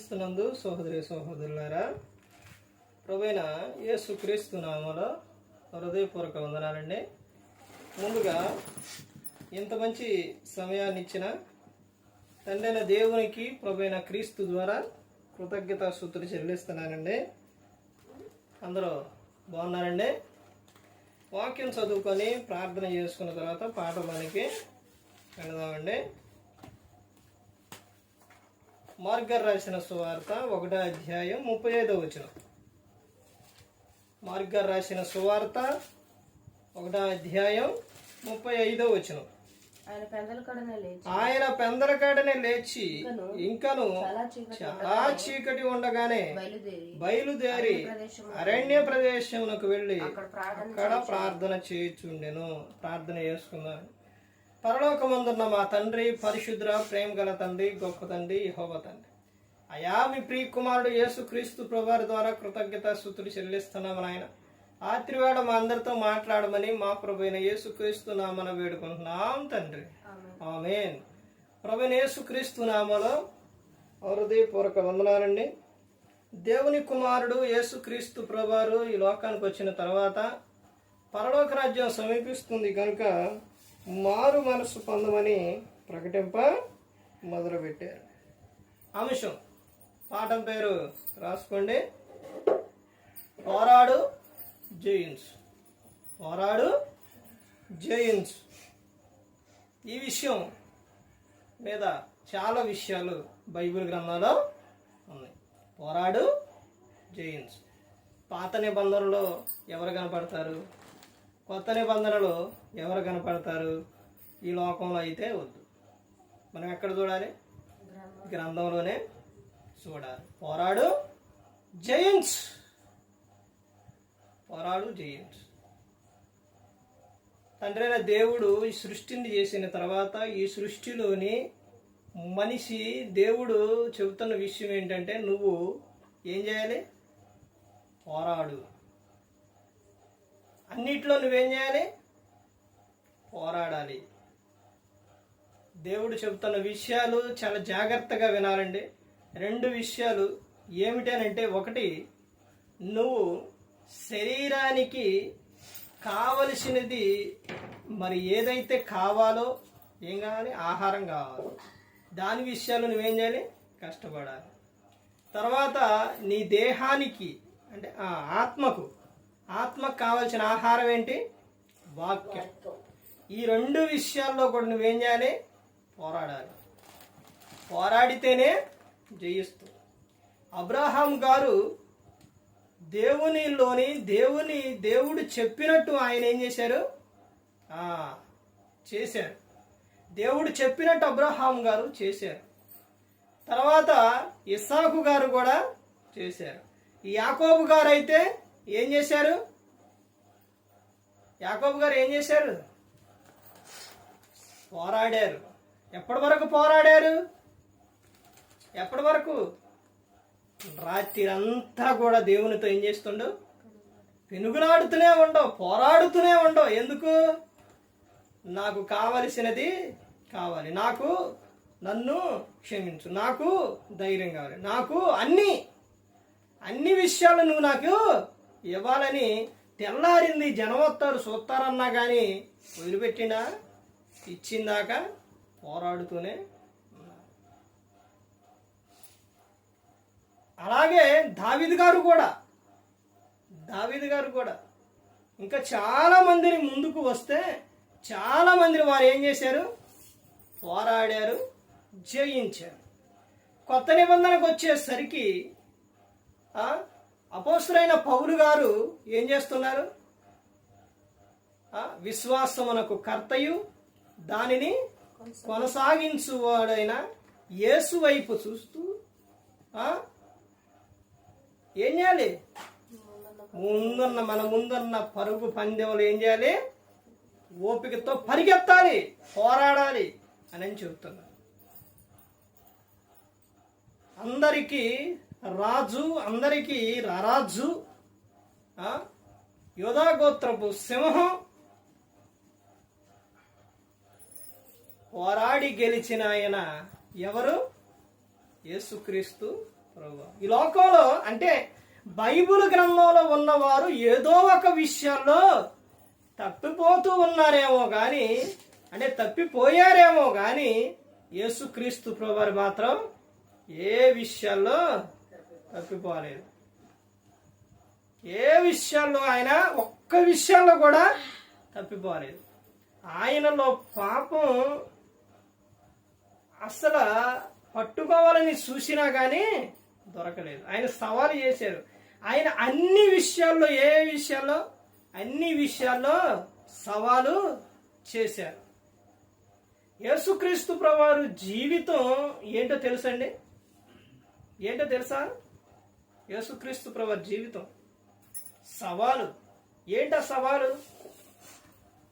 క్రీస్తునందు సహోదరి సహోదరులారా ప్రభైన యేసు క్రీస్తు నామలో హృదయపూర్వక వందనాలండి. ముందుగా ఇంత మంచి సమయాన్ని ఇచ్చిన తండ్రైన దేవునికి ప్రభైన క్రీస్తు ద్వారా కృతజ్ఞత సూత్రులు చెల్లిస్తున్నానండి. అందరూ బాగున్నారండి? వాక్యం చదువుకొని ప్రార్థన చేసుకున్న తర్వాత పాఠంలోనికి వెళదామండి మార్గర్ రాసిన సువార్త ఒకటో అధ్యాయం ముప్పై ఐదో వచ్చిన మార్గర్ రాసిన సువార్త ఒకటో అధ్యాయం ముప్పై ఐదో వచ్చిన ఆయన పెందల కడనే లేచి ఇంకను చాలా చీకటి ఉండగానే బయలుదేరి అరణ్య ప్రదేశమునకు వెళ్ళి అక్కడ ప్రార్థన అక్కడ ప్రార్థన చేయుచుండెను. ప్రార్థన చేసుకుందాం పరలోకమందున్న మా తండ్రి పరిశుద్ర ప్రేమ గల తండ్రి గొప్ప తండ్రి యహోవ తండ్రి. అయా మీ ప్రియ కుమారుడు యేసు క్రీస్తు ప్రభారి ద్వారా కృతజ్ఞత స్థుతులు చెల్లిస్తున్నాము నాయన. రాత్రివేళ మా అందరితో మాట్లాడమని మా ప్రభు అయిన నామన వేడుకుంటున్నాం తండ్రి. ఆమెన్. ప్రభుని యేసుక్రీస్తు నామలో హృదయపూర్వక వందనాలండి. దేవుని కుమారుడు యేసుక్రీస్తు ప్రభారు ఈ లోకానికి వచ్చిన తర్వాత పరలోక రాజ్యం సమీపిస్తుంది కనుక మారు మనసు పొందమని ప్రకటింప మొదలుపెట్టారు. అంశం పాఠం పేరు రాసుకోండి. పోరాడు జయించు పోరాడు జయించు ఈ విషయం మీద చాలా విషయాలు బైబిల్ గ్రంథంలో ఉన్నాయి. పోరాడు జయించు పాత నిబంధనలో ఎవరు కనపడతారు? కొత్త నిబంధనలు ఎవరు కనపడతారు? ఈ లోకంలో అయితే వద్దు. మనం ఎక్కడ చూడాలి? గ్రంథంలోనే చూడాలి. పోరాడు జయన్స్ పోరాడు జయించు. తండ్రైన దేవుడు ఈ సృష్టిని చేసిన తర్వాత ఈ సృష్టిలోని మనిషి దేవుడు చెబుతున్న విషయం ఏంటంటే నువ్వు ఏం చేయాలి? పోరాడు. అన్నిట్లో నువ్వేం చేయాలి? పోరాడాలి. దేవుడు చెబుతున్న విషయాలు చాలా జాగ్రత్తగా వినాలండి. రెండు విషయాలు ఏమిటనంటే ఒకటి నువ్వు శరీరానికి కావలసినది మరి ఏదైతే కావాలో ఏం కావాలి? ఆహారం కావాలి. దాని విషయాలు నువ్వేం చేయాలి? కష్టపడాలి. తర్వాత నీ దేహానికి అంటే ఆ, ఆత్మకు ఆత్మకు కావలసిన ఆహారం ఏంటి? వాక్యం. ఈ రెండు విషయాల్లో కూడా నువ్వేం చేయాలి? పోరాడాలి. పోరాడితేనే జయిస్తూ. అబ్రహాం గారు దేవునిలోని దేవుని దేవుడు చెప్పినట్టు ఆయన ఏం చేశారు? చేశారు. దేవుడు చెప్పినట్టు అబ్రహాం గారు చేశారు. తర్వాత ఇస్సాకు గారు కూడా చేశారు. ఈ యాకోబు గారు అయితే ఏం చేశారు? యాకోబు గారు ఏం చేశారు? పోరాడారు. ఎప్పటి వరకు పోరాడారు? ఎప్పటి వరకు? రాత్రి అంతా కూడా దేవునితో ఏం చేస్తుండు? పెనుగులాడుతూనే ఉండవు పోరాడుతూనే ఉండవు. ఎందుకు? నాకు కావలసినది కావాలి. నాకు నన్ను క్షమించు. నాకు ధైర్యం కావాలి. నాకు అన్ని అన్ని విషయాలు నువ్వు నాకు ఇవ్వాలని తెల్లారింది జనవత్తారు చూస్తారన్నా కానీ వదిలిపెట్టినా ఇచ్చిందాక పోరాడుతూనే అలాగే దావిద్ గారు కూడా దావిద్ గారు కూడా. ఇంకా చాలా మందిని ముందుకు వస్తే చాలా మందిని వారు ఏం చేశారు? పోరాడారు జయించారు. కొత్త నిబంధనకు వచ్చేసరికి అపోసరైన పౌలు గారు ఏం చేస్తున్నారు? విశ్వాసమునకు కర్తయు దానిని కొనసాగించువాడైన యేసు వైపు చూస్తూ ఏం చేయాలి? ముందున్న మన ముందున్న పరుగు పందెములు ఏం చేయాలి? ఓపికతో పరిగెత్తాలి పోరాడాలి అని అని చెబుతున్నారు. అందరికీ రాజు అందరికీ రారాజు. యోధాగోత్రపు సింహం. పోరాడి గెలిచిన ఆయన ఎవరు? యేసుక్రీస్తు ప్రభు. ఈ లోకంలో అంటే బైబిల్ గ్రంథంలో ఉన్నవారు ఏదో ఒక విషయంలో తప్పిపోతూ ఉన్నారేమో కానీ అంటే తప్పిపోయారేమో కానీ యేసుక్రీస్తు ప్రభువారు మాత్రం ఏ విషయాల్లో తప్పిపోలేదు. ఏ విషయాల్లో ఆయన ఒక్క విషయాల్లో కూడా తప్పిపోలేదు. ఆయనలో పాపం అసలు పట్టుకోవాలని చూసినా కానీ దొరకలేదు. ఆయన సవాలు చేశారు. ఆయన అన్ని విషయాల్లో ఏ విషయాల్లో అన్ని విషయాల్లో సవాలు చేశారు. యేసుక్రీస్తు ప్రవారు జీవితం ఏంటో తెలుసండి? ఏంటో తెలుసా? యేసుక్రీస్తు ప్రభు జీవితం. సవాలు. ఏంటా సవాలు?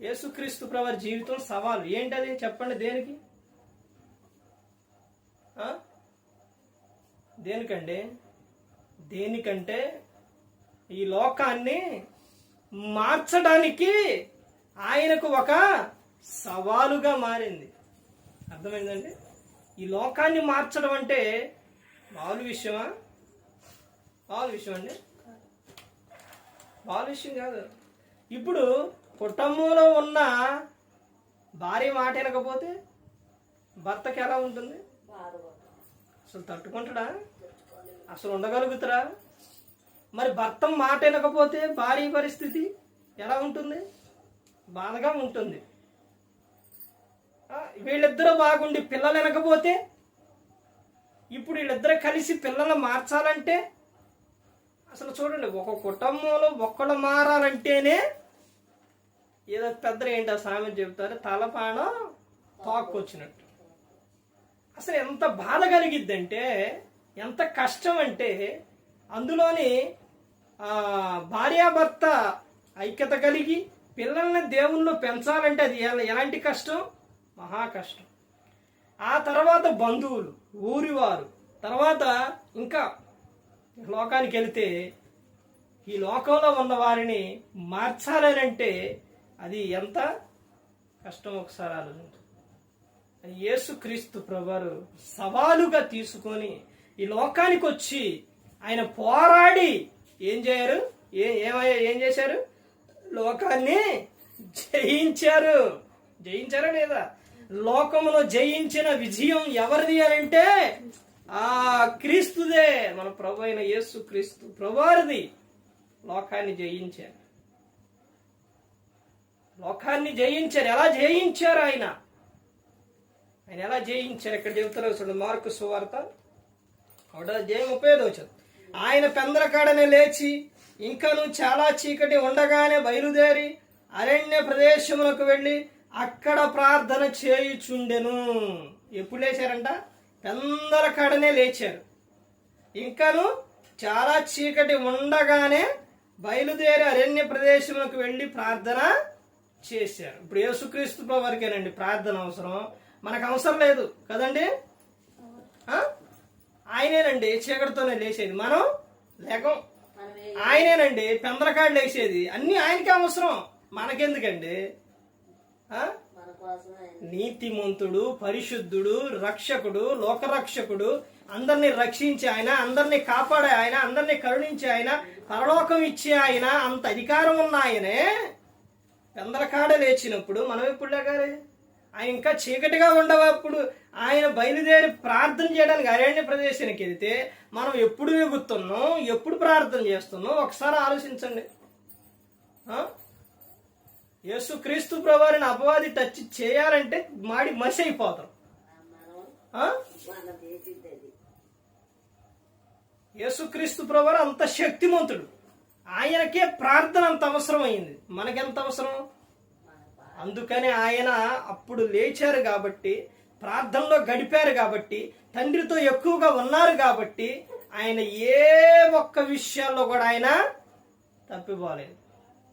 యేసుక్రీస్తు ప్రభు జీవితం సవాలు. ఏంటది? చెప్పండి దేనికి? దేనికండి? దేనికంటే ఈ లోకాన్ని మార్చడానికి ఆయనకు ఒక సవాలుగా మారింది. అర్థమైందండి? ఈ లోకాన్ని మార్చడం అంటే మామూలు విషయమా? మామూలు విషయం అండి మామూలు విషయం కాదు. ఇప్పుడు కుటుంబంలో ఉన్న భార్య మాట వినకపోతే భర్తకి ఎలా ఉంటుంది? అసలు తట్టుకుంటాడా? అసలు ఉండగలుగుతారా మరి భర్త మాట వినకపోతే భార్య పరిస్థితి ఎలా ఉంటుంది? బాధగా ఉంటుంది. వీళ్ళిద్దరూ బాగుండి పిల్లలు వినకపోతే ఇప్పుడు వీళ్ళిద్దరూ కలిసి పిల్లలు మార్చాలంటే అసలు చూడండి ఒక కుటుంబంలో ఒక్కడు మారాలంటేనే ఏదో పెద్ద ఏంటో సామెత చెబుతారు తలపానం తోక్కొచ్చినట్టు. అసలు ఎంత బాధ కలిగిద్దంటే ఎంత కష్టం అంటే అందులోని భార్యాభర్త ఐక్యత కలిగి పిల్లల్ని దేవుళ్ళు పెంచాలంటే అది ఎలాంటి కష్టం? మహా కష్టం. ఆ తర్వాత బంధువులు ఊరివారు తర్వాత ఇంకా లోకానికి వెళితే ఈ లోకంలో ఉన్న వారిని మార్చాలనంటే అది ఎంత కష్టం ఒకసారి ఆలోచించు. యేసుక్రీస్తు ప్రభువారు సవాలుగా తీసుకొని ఈ లోకానికి వచ్చి ఆయన పోరాడి ఏం చేయరు? ఏ ఏమయ్యా ఏం చేశారు? లోకాన్ని జయించారు. జయించారా లేదా? లోకంలో జయించిన విజయం ఎవరిది అని అంటే ఆ క్రీస్తుదే మన ప్రభు అయిన యేసు క్రీస్తు ప్రభువారిది. లోకాన్ని జయించారు. లోకాన్ని జయించారు. ఎలా జయించారు ఆయన? ఆయన ఎలా జయించారు? ఇక్కడ చెబుతున్నారు చూడండి మార్కు సువార్త ఒకటో జయం ఉపయోగించదు ఆయన పెందరకాడనే లేచి ఇంకను చాలా చీకటి ఉండగానే బయలుదేరి అరణ్య ప్రదేశములకు వెళ్ళి అక్కడ ప్రార్థన చేయుచుండెను. ఎప్పుడు లేచారంట? పెందరకాడనే లేచారు. ఇంకను చాలా చీకటి ఉండగానే బయలుదేరి అరణ్య ప్రదేశంలోకి వెళ్ళి ప్రార్థన చేశారు. ఇప్పుడు యేసుక్రీస్తు వరకేనండి ప్రార్థన అవసరం. మనకు అవసరం లేదు కదండి? ఆయనేనండి చీకటితోనే లేచేది. మనం లేకం. ఆయనేనండి పెందరకాడు లేచేది. అన్ని ఆయనకే అవసరం. మనకెందుకండి? ఆ? నీతిమంతుడు పరిశుద్ధుడు రక్షకుడు లోకరక్షకుడు. అందరిని రక్షించే ఆయన అందరిని కాపాడే ఆయన అందరిని కరుణించే ఆయన పరలోకం ఇచ్చే ఆయన అంత అధికారం ఉన్న ఆయనే. పెందరకాడ లేచినప్పుడు మనం ఎప్పుడు లేగాలి? ఆయన ఇంకా చీకటిగా ఉండవప్పుడు ఆయన బయలుదేరి ప్రార్థన చేయడానికి అరణ్య ప్రదేశానికి వెళ్తే మనం ఎప్పుడు వెగుతున్నాం? ఎప్పుడు ప్రార్థన చేస్తున్నాం? ఒకసారి ఆలోచించండి. యేసు క్రీస్తు ప్రభువారిని అపవాది టచ్ చేయాలంటే మాడి మసి అయిపోతాం. యేసుక్రీస్తు ప్రభువారు అంత శక్తిమంతుడు. ఆయనకే ప్రార్థన అంత అవసరమైంది మనకెంత అవసరం? అందుకనే ఆయన అప్పుడు లేచారు కాబట్టి ప్రార్థనలో గడిపారు కాబట్టి తండ్రితో ఎక్కువగా ఉన్నారు కాబట్టి ఆయన ఏ ఒక్క విషయాల్లో కూడా ఆయన తప్పిపోలేదు.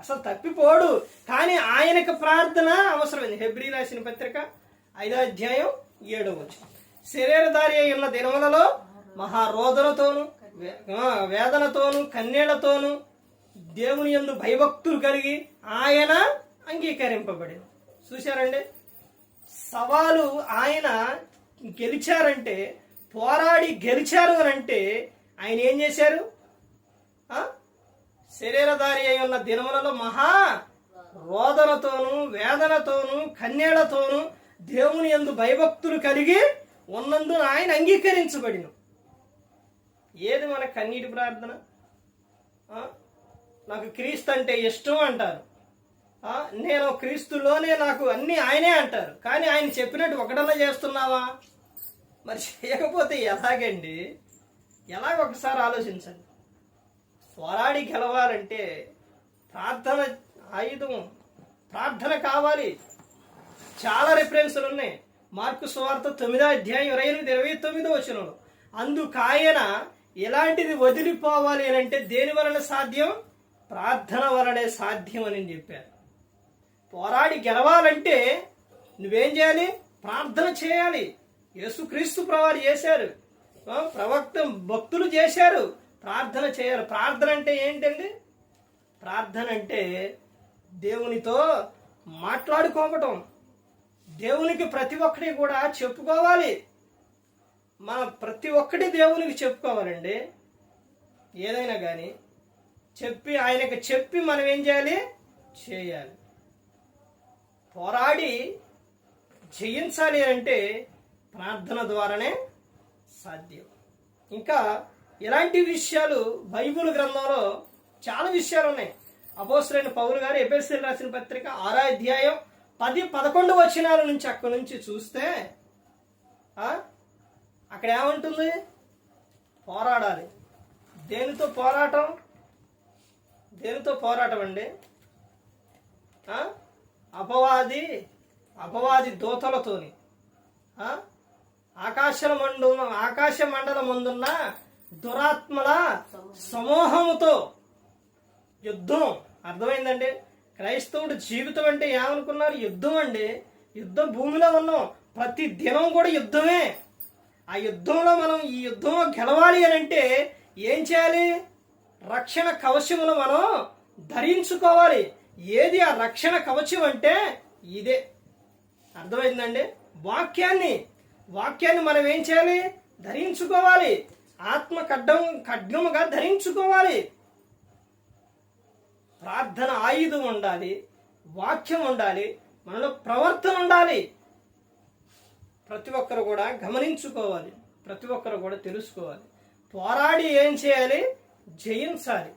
అసలు తప్పిపోడు. కానీ ఆయనకు ప్రార్థన అవసరమైంది. హెబ్రి రాసిన పత్రిక ఐదో అధ్యాయం ఏడో వచ్చి శరీరధారి అయి ఉన్న దినములలో మహారోధనతోను వేదనతోను కన్నీళ్ళతోను దేవుని ఎందు భయభక్తులు కలిగి ఆయన అంగీకరింపబడింది. చూశారండి? సవాలు ఆయన గెలిచారంటే పోరాడి గెలిచారు అని అంటే ఆయన ఏం చేశారు? శరీరధారి అయి ఉన్న దినములలో మహా రోదనతోనూ వేదనతోనూ కన్యలతోనూ దేవుని యందు భయభక్తులు కలిగి ఉన్నందున ఆయన అంగీకరించబడిన. ఏది మన కన్నీటి ప్రార్థన? నాకు క్రీస్తు అంటే ఇష్టం అంటారు. నేను క్రీస్తులోనే నాకు అన్నీ ఆయనే అంటారు. కానీ ఆయన చెప్పినట్టు ఒకటన్నా చేస్తున్నావా? మరి చేయకపోతే ఎలాగండి? ఎలాగ ఒకసారి ఆలోచించండి. పోరాడి గెలవాలంటే ప్రార్థన ఆయుధం ప్రార్థన కావాలి. చాలా రిఫరెన్స్లు ఉన్నాయి. మార్కు సువార్త తొమ్మిదో అధ్యాయం ఇరవై ఎనిమిది ఇరవై తొమ్మిదో వచనంలో. అందుకాయన ఇలాంటిది వదిలిపోవాలి అని అంటే దేని వలన సాధ్యం? ప్రార్థన వలనే సాధ్యం అని చెప్పారు. పోరాడి గెలవాలంటే నువ్వేం చేయాలి? ప్రార్థన చేయాలి. యేసుక్రీస్తు ప్రవారు చేశారు. ప్రవక్త భక్తులు చేశారు. ప్రార్థన చేయాలి. ప్రార్థన అంటే ఏంటండి? ప్రార్థన అంటే దేవునితో మాట్లాడుకోవటం. దేవునికి ప్రతి ఒక్కటి కూడా చెప్పుకోవాలి. మన ప్రతి ఒక్కటి దేవునికి చెప్పుకోవాలండి. ఏదైనా కానీ చెప్పి ఆయనకి చెప్పి మనం ఏం చేయాలి? చేయాలి. పోరాడి జయించాలి అంటే ప్రార్థన ద్వారానే సాధ్యం. ఇంకా ఇలాంటి విషయాలు బైబిల్ గ్రంథంలో చాలా విషయాలు ఉన్నాయి. అపోసరైన పౌరు గారు ఎబెస్ఎల్ రాసిన పత్రిక ఆరో అధ్యాయం పది పదకొండు వచనాల నుంచి అక్కడి నుంచి చూస్తే అక్కడ ఏముంటుంది? పోరాడాలి. దేనితో పోరాటం? దేనితో పోరాటం అండి? అపవాది అపవాది దూతలతోని. ఆకాశ మండు ఆకాశ మండలం ముందున్న దురాత్మల సమూహముతో యుద్ధం. అర్థమైందండి? క్రైస్తవుడు జీవితం అంటే ఏమనుకున్నారు? యుద్ధం అండి. యుద్ధం భూమిలో ఉన్నాం. ప్రతి దినం కూడా యుద్ధమే. ఆ యుద్ధంలో మనం ఈ యుద్ధంలో గెలవాలి అని అంటే ఏం చేయాలి? రక్షణ కవచమును మనం ధరించుకోవాలి. ఏది ఆ రక్షణ కవచం అంటే ఇదే. అర్థమైందండి? వాక్యాన్ని. వాక్యాన్ని మనం ఏం చేయాలి? ధరించుకోవాలి. ఆత్మ ఖడ్డం ఖడ్గముగా ధరించుకోవాలి. ప్రార్థన ఆయుధం ఉండాలి వాక్యం ఉండాలి మనలో ప్రవర్తన ఉండాలి. ప్రతి ఒక్కరు కూడా గమనించుకోవాలి ప్రతి ఒక్కరు కూడా తెలుసుకోవాలి. పోరాడి ఏం చేయాలి? జయించాలి.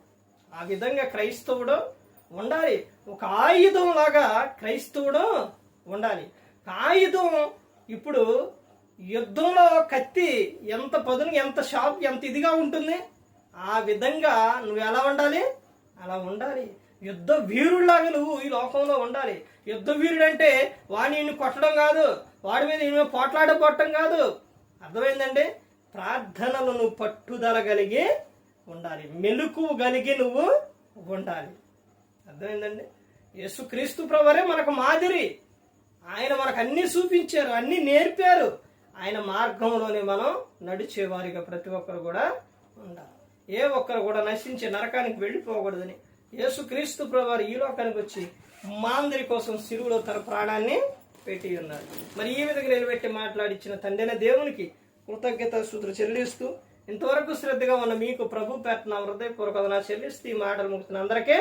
ఆ విధంగా క్రైస్తవుడు ఉండాలి. ఒక ఆయుధం లాగా క్రైస్తవుడు ఉండాలి. ఆయుధం ఇప్పుడు యుద్ధంలో కత్తి ఎంత పదును ఎంత షార్ప్ ఎంత ఇదిగా ఉంటుంది ఆ విధంగా నువ్వు ఎలా ఉండాలి? అలా ఉండాలి. యుద్ధ వీరుడిలాగా నువ్వు ఈ లోకంలో ఉండాలి. యుద్ధ వీరుడు అంటే వాడిని నిన్ను కొట్టడం కాదు వాడి మీద ఈమె పోట్లాడబట్టం కాదు. అర్థమైందండి? ప్రార్థనలు నువ్వు పట్టుదల కలిగి ఉండాలి. మెలకు కలిగి నువ్వు ఉండాలి. అర్థమైందండి? యేసుక్రీస్తు ప్రవరే మనకు మాదిరి. ఆయన మనకు అన్నీ చూపించారు అన్నీ నేర్పారు. ఆయన మార్గంలోనే మనం నడిచేవారిగా ప్రతి ఒక్కరు కూడా ఉండాలి. ఏ ఒక్కరు కూడా నశించి నరకానికి వెళ్ళిపోకూడదని యేసుక్రీస్తు ప్రభువారు ఈ లోకానికి వచ్చి మాందరి కోసం సిరువులో తన ప్రాణాన్ని పెట్టి ఉన్నారు. మరి ఈ విధంగా నిలబెట్టి మాట్లాడిచ్చిన తండ్రిన దేవునికి కృతజ్ఞత సూత్ర చెల్లిస్తూ ఇంతవరకు శ్రద్ధగా ఉన్న మీకు ప్రభు పెట్టిన హృదయపూర్వక చెల్లిస్తూ ఈ మాటలు ముగిస్తున్న అందరికీ